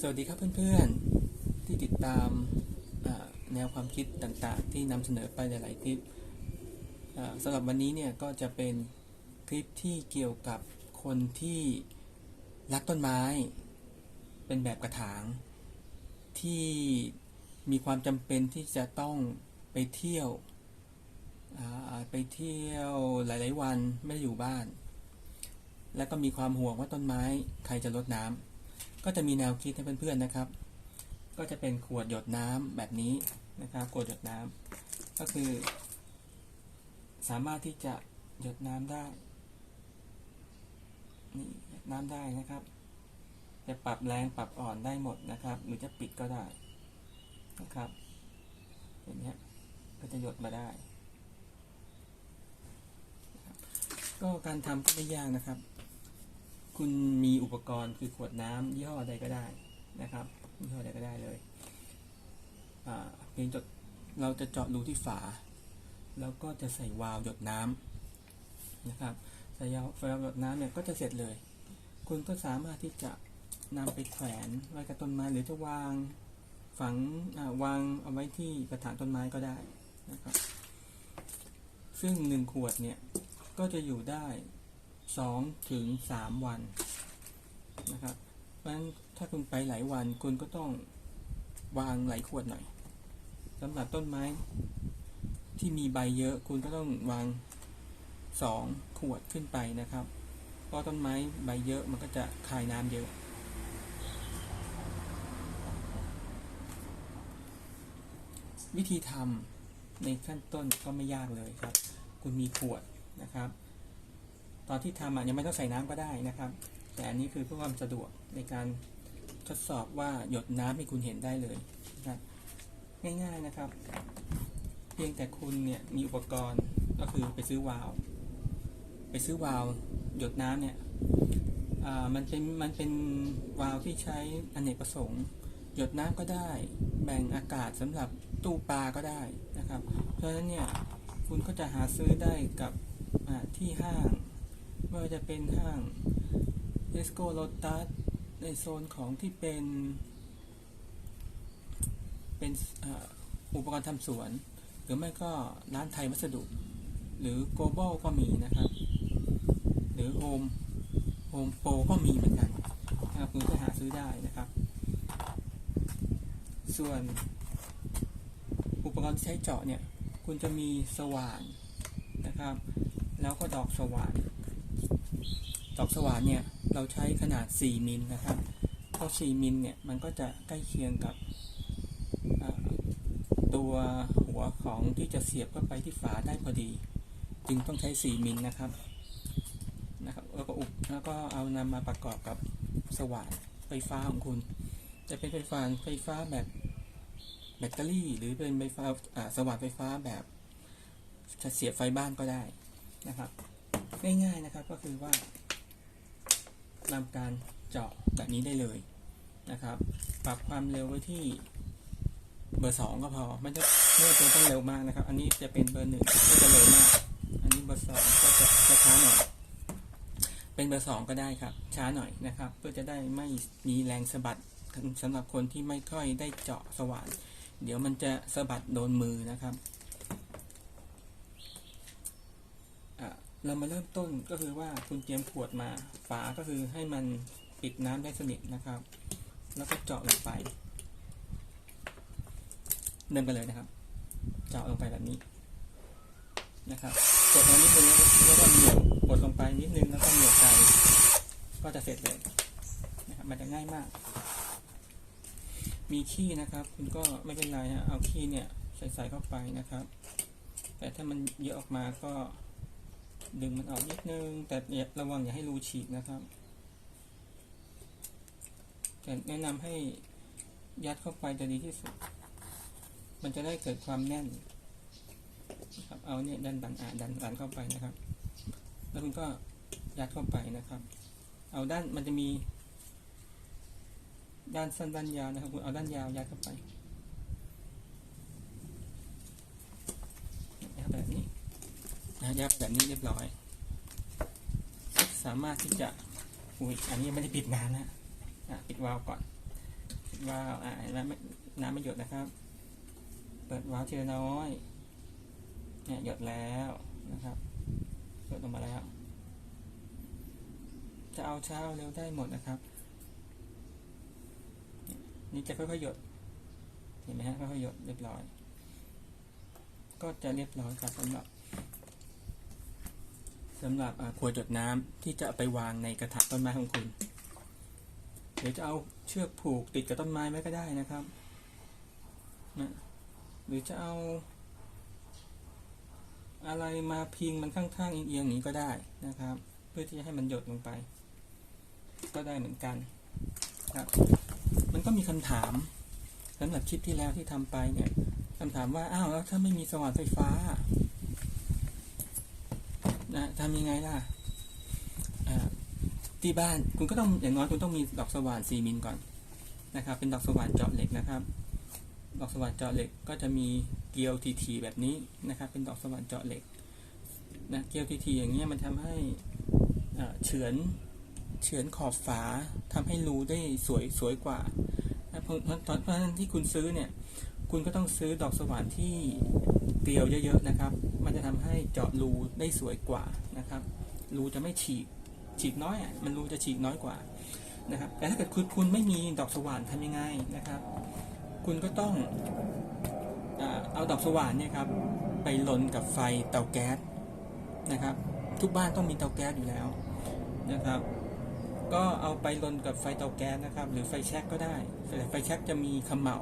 สวัสดีครับเพื่อนๆ ที่ติดตามแนวความคิดต่างๆ ที่นำเสนอไปหลายๆคลิปอ่าสำหรับวันนี้เนี่ยก็จะเป็นคลิปที่เกี่ยวกับคนที่รักต้นไม้ เป็นแบบกระถาง ที่มีความจำเป็นที่จะต้องไปเที่ยวไปเที่ยวหลายๆวันไม่ได้อยู่บ้าน แล้วก็มีความห่วงว่าต้นไม้ใครจะรดน้ำ ก็จะมีแนวคิดให้เพื่อนๆนะครับ ก็จะเป็นขวดหยดน้ำแบบนี้นะครับขวดหยดน้ำก็คือ สามารถที่จะหยดน้ำได้นี่หยดน้ำได้นะครับ จะปรับแรงปรับอ่อนได้หมดนะครับ หรือจะปิดก็ได้นะครับอย่างเงี้ยก็จะหยดมาได้ก็การทำก็ไม่ยากนะครับ คุณมีอุปกรณ์คือขวดน้ำยี่ห้อใดก็ได้นะครับยี่ห้อใดก็ได้เลยเพียงจดเราจะเจาะรูที่ฝา แล้วก็จะใส่วาล์วหยดน้ำนะครับใส่วาล์วหยดน้ำเนี่ยก็จะเสร็จเลย คุณก็สามารถที่จะนำไปแขวนไว้กับต้นไม้หรือจะวางฝังวางเอาไว้ที่กระถางต้นไม้ก็ได้นะครับซึ่งหนึ่งขวดเนี่ยก็จะอยู่ได้ สองถึงสามวันนะครับเพราะฉะนั้นถ้าคุณไปหลายวันคุณก็ต้องวางหลายขวดหน่อยสำหรับต้นไม้ที่มีใบเยอะคุณก็ต้องวางสองขวดขึ้นไปนะครับ เพราะต้นไม้ใบเยอะมันก็จะคายน้ำเยอะวิธีทำในขั้นต้นก็ไม่ยากเลยครับ คุณมีขวดนะครับ ตอนที่ทำอะยังไม่ต้องใส่น้ำก็ได้นะครับ แต่อันนี้คือเพื่อความสะดวกในการทดสอบว่าหยดน้ำให้คุณเห็นได้เลยนะครับง่ายๆนะครับ เพียงแต่คุณเนี่ยมีอุปกรณ์ก็คือไปซื้อวาล์วไปซื้อวาล์วหยดน้ำเนี่ยอ่ามันเป็นมันเป็นวาล์วที่ใช้อเนกประสงค์ หยดน้ำก็ได้ แบ่งอากาศสำหรับตู้ปลาก็ได้นะครับ เพราะฉะนั้นเนี่ยคุณก็จะหาซื้อได้กับที่ห้าง ไม่ว่าจะเป็นห้างเ e สโกโ o ตัสในโซนของที่เป็น เป็นอ,อุปกรณ์ทำสวน หรือไม่ก็ร้านไทยวัสดุ หรือ global ก็มีนะครับ หรือ home home pro ก็มีเหมือนกันนะครับคุณก็หาซื้อได้นะครับ ส่วนอุปกรณ์ที่ใช้เจาะเนี่ย คุณจะมีสว่านนะครับ แล้วก็ดอกสว่าน ดอกสว่านเนี่ยเราใช้ขนาด 4 มิลนะครับเพราะ4มิลเนี่ยมันก็จะใกล้เคียงกับตัวหัวของที่จะเสียบเข้าไปที่ฝาได้พอดี จึงต้องใช้ 4 มิลนะครับนะครับแล้วก็อุปแล้วก็เอานำมาประกอบกับสว่านไฟฟ้าของคุณ จะเป็นไฟฟ้าไฟฟ้าแบบแบตเตอรี่หรือเป็นไฟฟ้าอ่าสว่านไฟฟ้าแบบจะเสียบไฟบ้านก็ได้นะครับ ง่ายๆนะครับก็คือว่า นำการเจาะแบบนี้ได้เลยนะครับ ปรับความเร็วไว้ที่เบอร์สองก็พอไม่ต้องไม่จำเป็นต้องเร็วมากนะครับ อันนี้จะเป็นเบอร์หนึ่งก็จะเร็วมาก อันนี้เบอร์สองก็จะจะช้าหน่อยเป็นเบอร์สองก็ได้ครับ ช้าหน่อยนะครับ เพื่อจะได้ไม่มีแรงสะบัดสำหรับคนที่ไม่ค่อยได้เจาะสว่าน เดี๋ยวมันจะสะบัดโดนมือนะครับ อะ เรามาเริ่มต้นก็คือว่าคุณเตรียมขวดมาฝาก็คือให้มันปิดน้ำได้สนิทนะครับ แล้วก็เจาะลงไปเดินไปเลยนะครับ เจาะลงไปแบบนี้นะครับกดลงนิดนึงแล้วก็เหนียวกดลงไปนิดนึงแล้วก็เหนียวใจก็จะเสร็จเลยนะครับมันจะง่ายมาก มีขี้นะครับ คุณก็ไม่เป็นไรฮะเอาขี้เนี่ยใส่ใส่เข้าไปนะครับ แต่ถ้ามันเยอะออกมาก็ ดึงมันออกนิดนึง แต่ระวังอย่าให้รูฉีกนะครับ แต่แนะนำให้ยัดเข้าไปจะดีที่สุด มันจะได้เกิดความแน่นครับเอาเนี่ยดันดันอ่าดันดันเข้าไปนะครับ แล้วคุณก็ยัดเข้าไปนะครับ เอาด้านมันจะมี ด้านสั้นด้านยาวนะครับคุณเอาด้านยาวยัดเข้าไปยัดแบบนี้ นะยับแบบนี้เรียบร้อย สามารถที่จะอุ้ยอันนี้ไม่ได้ปิดนานนะปิดวาล์วก่อนวาล์วอ่าเห็นไหมไม่น้ำไม่หยดนะครับ เปิดวาล์วทีละน้อยเนี่ยหยดแล้วนะครับหยดลงมาแล้ว จะเอาเช้าเร็วได้หมดนะครับ นี่จะค่อยๆหยดเห็นไหมฮะค่อยๆหยดเรียบร้อย ก็จะเรียบร้อยครับสำหรับ สำหรับขวดหยดน้ำที่จะไปวางในกระถางต้นไม้ของคุณหรือจะเอาเชือกผูกติดกับต้นไม้ไว้ก็ได้นะครับนะหรือจะเอา อะไรมาพิงมันข้างๆเอียงๆอย่างนี้ก็ได้นะครับ เพื่อที่จะให้มันหยดลงไป ก็ได้เหมือนกันครับมันก็มีคำถามสำหรับคลิปที่แล้วที่ทำไปเนี่ยคำถามว่า อ้าวแล้วถ้าไม่มีสว่านไฟฟ้า นะทำยังไงล่ะที่บ้านคุณก็ต้องอย่างน้อยคุณต้องมีดอกสว่าน4มิลก่อนนะครับ เป็นดอกสว่านเจาะเหล็กนะครับ ดอกสว่านเจาะเหล็กก็จะมีเกลียวทีๆแบบนี้นะครับ เป็นดอกสว่านเจาะเหล็กนะเกลียวทีๆอย่างเงี้ยมันทำให้เฉือนเฉือนขอบฝาทำให้รูได้สวยสวยกว่าเพราะเพราะเพราะฉะนั้นที่คุณซื้อเนี่ย คุณก็ต้องซื้อดอกสว่านที่ เกลียวเยอะๆนะครับ มันจะทำให้เจาะรูได้สวยกว่านะครับ รูจะไม่ฉีก ฉีกน้อยอะ มันรูจะฉีกน้อยกว่านะครับ แต่ถ้าเกิดคุณคุณไม่มีดอกสว่านทำยังไงนะครับ คุณก็ต้องเอาดอกสว่านเนี่ยครับไปลนกับไฟเตาแก๊สนะครับ ทุกบ้านต้องมีเตาแก๊สอยู่แล้วนะครับ ก็เอาไปลนกับไฟเตาแก๊สนะครับ หรือไฟแช็กก็ได้แต่ไฟแช็กจะมีขมเหลา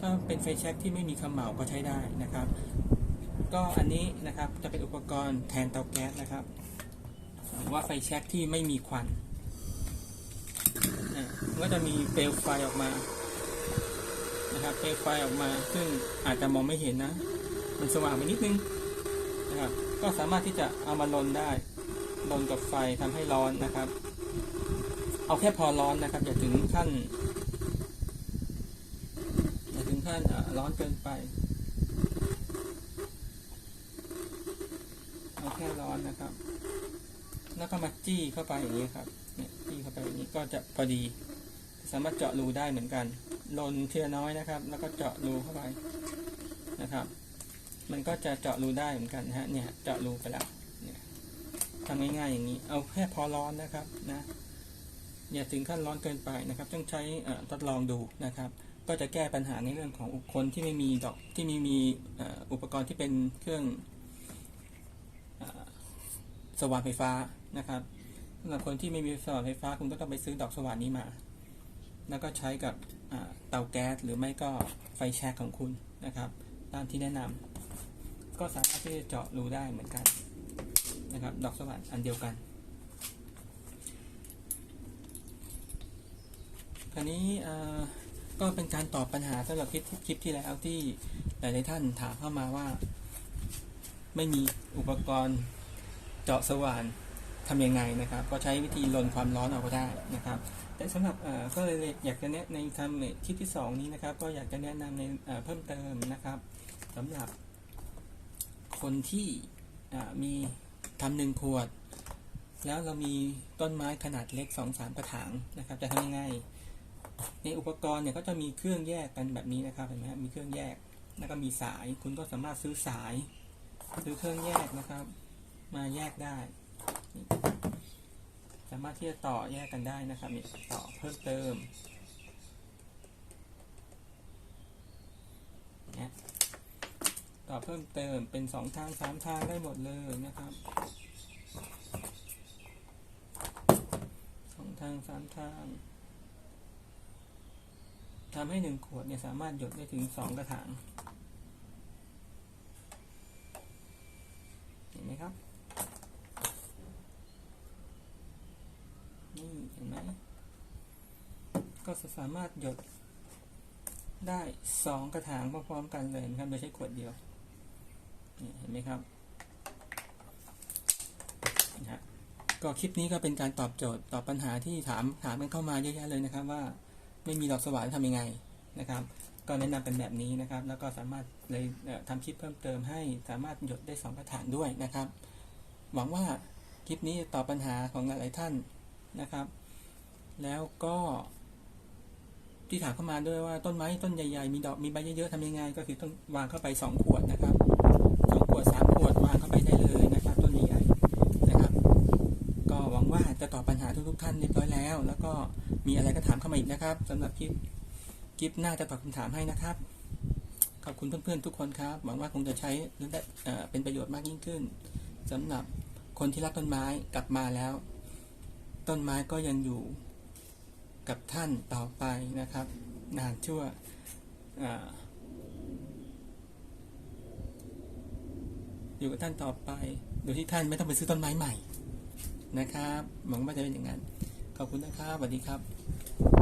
ถ้าเป็นไฟแช็กที่ไม่มีเขมเหลาก็ใช้ได้นะครับ ก็อันนี้นะครับจะเป็นอุปกรณ์แทนเตาแก๊สนะครับหรือว่าไฟแช็กที่ไม่มีควันก็จะมีเปลวไฟออกมานะครับเปลวไฟออกมา ซึ่งอาจจะมองไม่เห็นนะ มันสว่างไปนิดนึงนะครับก็สามารถที่จะเอามาลนได้ลนกับไฟทำให้ร้อนนะครับ เอาแค่พอร้อนนะครับอย่าถึงขั้น อย่านร้อนเกินไปเอาแค่ร้อนนะครับ แล้วก็มาจี้เข้าไปอย่างนี้ครับเนี่ยจี้เข้าไปอย่างนี้ก็จะพอดี สามารถเจาะรูได้เหมือนกันลนเทีละน้อยนะครับ แล้วก็เจาะรูเข้าไปนะครับ มันก็จะเจาะรูได้เหมือนกันนะฮะเนี่ยเจาะรูไปแล้วเนี่ยทำง่ายๆอย่างนี้เอาแค่พอร้อนนะครับนะอย่าถึงขั้นร้อนเกินไปนะครับ ต้องใช้ทดลองดูนะครับ ก็จะแก้ปัญหาในเรื่องของคนที่ไม่มีดอกที่ไม่มีอุปกรณ์ที่เป็นเครื่องอสว่านไฟฟ้านะครับสำหรับคนที่ไม่มีสว่านไฟฟ้าคุณก็ต้องไปซื้อดอกสว่านนี้มา แล้วก็ใช้กับเตาแก๊สหรือไม่ก็ไฟแช็กของคุณนะครับ ตามที่แนะนำก็สามารถที่จะเจาะรูได้เหมือนกันนะครับ ดอกสว่านอันเดียวกันคราวนี้อ่อ ก็เป็นการตอบปัญหาสำหรับคลิปคลิปที่แล้วที่หลายๆท่านถามเข้ามาว่า ไม่มีอุปกรณ์เจาะสว่านทำยังไงนะครับ ก็ใช้วิธีลนความร้อนเอาก็ได้นะครับ แต่สำหรับก็เลยอยากจะแนะในทำในคลิปที่สองนี้นะครับ ก็อยากจะแนะนำในเพิ่มเติมนะครับสำหรับคนที่มีทำหนึ่งขวด แล้วเรามีต้นไม้ขนาดเล็กสองสามกระถางนะครับ จะทำยังไง ในอุปกรณ์เนี่ยก็จะมีเครื่องแยกกันแบบนี้นะครับเห็นไหมมีเครื่องแยกแล้วก็มีสาย คุณก็สามารถซื้อสาย ซื้อเครื่องแยกนะครับ มาแยกได้ สามารถที่จะต่อแยกกันได้นะครับนี่ต่อเพิ่มเติมนี่ยต่อเพิ่มเติมเป็นสองทางสามทางได้หมดเลยนะครับสองทางสามทาง ทำให้หนึ่งขวดเนี่ยสามารถหยดได้ถึงสองกระถาง เห็นไหมครับ นี่เห็นไหม ก็จะสามารถหยดได้สองกระถางพร้อมๆกันเลยนะครับโดยใช้ขวดเดียว เห็นไหมครับนะฮะก็คลิปนี้ก็เป็นการตอบโจทย์ตอบปัญหาที่ถามถามกันเข้ามาเยอะแยะเลยนะครับว่า ไม่มีดอกสว่านทำยังไงนะครับ ก็แนะนำเป็นแบบนี้นะครับ แล้วก็สามารถเลยเอ่อทำคลิปเพิ่มเติมให้สามารถหยดได้สองกระถางด้วยนะครับ หวังว่าคลิปนี้ตอบปัญหาของหลายๆท่านนะครับ แล้วก็ที่ถามเข้ามาด้วยว่าต้นไม้ต้นใหญ่ๆมีดอกมีใบเยอะๆทำยังไง ก็คือต้องวางเข้าไปสองขวดนะครับสองขวดสามขวดวางเข้าไปได้ กท่านเรียบร้อยแล้ว แล้วก็มีอะไรก็ถามเข้ามาอีกนะครับสำหรับคลิปคลิปหน้าจะตอบคำถามให้นะครับ ขอบคุณเพื่อนๆทุกคนครับ หวังว่าคงจะใช้และได้เอ่อเป็นประโยชน์มากยิ่งขึ้นสำหรับคนที่รักต้นไม้กลับมาแล้ว ต้นไม้ก็ยังอยู่กับท่านต่อไปนะครับ นานชั่วอยู่กับท่านต่อไป โดยที่ท่านไม่ต้องไปซื้อต้นไม้ใหม่ นะครับหวังว่าจะเป็นอย่างนั้น ขอบคุณนะครับสวัสดีครับ